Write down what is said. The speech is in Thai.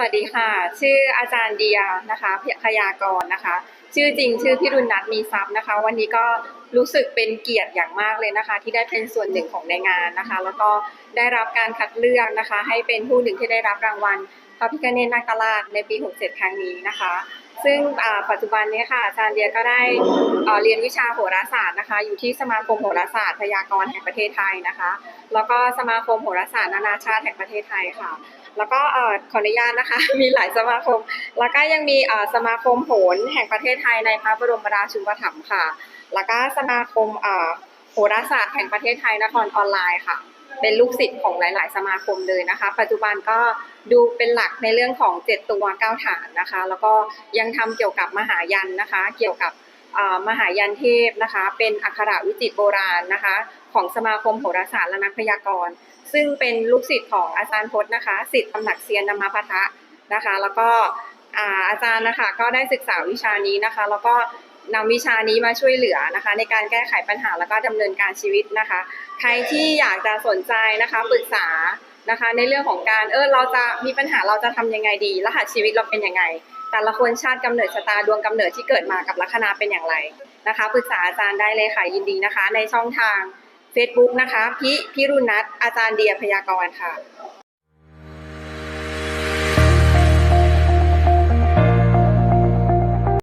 วัสดีค่ะ ชื่ออาจารย์เดียนะคะพยากรนะคะ ชื่อจริงชื่อพี่รุณนัทมีทรัพย์นะคะ วันนี้ก็รู้สึกเป็นเกียรติอย่างมากเลยนะคะ ที่ได้เป็นส่วนหนึ่งของในงานนะคะ แล้วก็ได้รับการคัดเลือกนะคะ ให้เป็นผู้หนึ่งที่ได้รับรางวัลพระพิฆเนศนาคราชในปี 67 ครั้งนี้นะคะ ซึ่งปัจจุบันนี้ค่ะอาจารย์เดียก็ได้เรียนวิชาโหราศาสตร์นะคะ อยู่ที่สมาคมโหราศาสตร์พยากรณ์แห่งประเทศไทยนะคะ แล้วก็สมาคมโหราศาสตร์นานาชาติแห่งประเทศไทยค่ะ แล้วก็ขออนุญาตนะคะ มีหลายสมาคม แล้วก็ยังมีสมาคมโหรแห่งประเทศไทยในพระบรมราชูปถัมภ์ค่ะ แล้วก็สมาคมโหราศาสตร์แห่งประเทศไทยนครออนไลน์ค่ะ เป็นลูกศิษย์ของหลาย ๆ สมาคมเลยนะคะ ปัจจุบันก็ดูเป็นหลักในเรื่องของ 7 ตัว9ฐานนะคะ แล้วก็ยังทำเกี่ยวกับมหายันนะคะ เกี่ยวกับมหายันเทพนะคะ เป็นอักขระวิจิตโบราณนะคะ ของสมาคมโหราศาสตร์และนักพยากรณ์ ซึ่งเป็นลูกศิษย์ของอาจารย์พจน์นะคะศิษย์ตำหนักเซียนนามพัทะนะคะ แล้วก็อาจารย์นะคะก็ได้ศึกษาวิชานี้นะคะ แล้วก็ นำวิชานี้มาช่วยเหลือนะคะ ในการแก้ไขปัญหาแล้วก็ดำเนินการชีวิตนะคะ ใครที่อยากจะสนใจนะคะปรึกษานะคะ ในเรื่องของการเออเราจะมีปัญหาเราจะทำยังไงดีรหัสชีวิตเราเป็นยังไง แต่ละคนชาติกำเนิดชะตาดวงกำเนิดที่เกิดมากับลัคนาเป็นอย่างไรนะคะปรึกษาอาจารย์ได้เลยค่ะยินดีนะคะ ในช่องทาง Facebook นะคะพิพิรุณนัทอาจารย์เดียพยากรณ์ค่ะ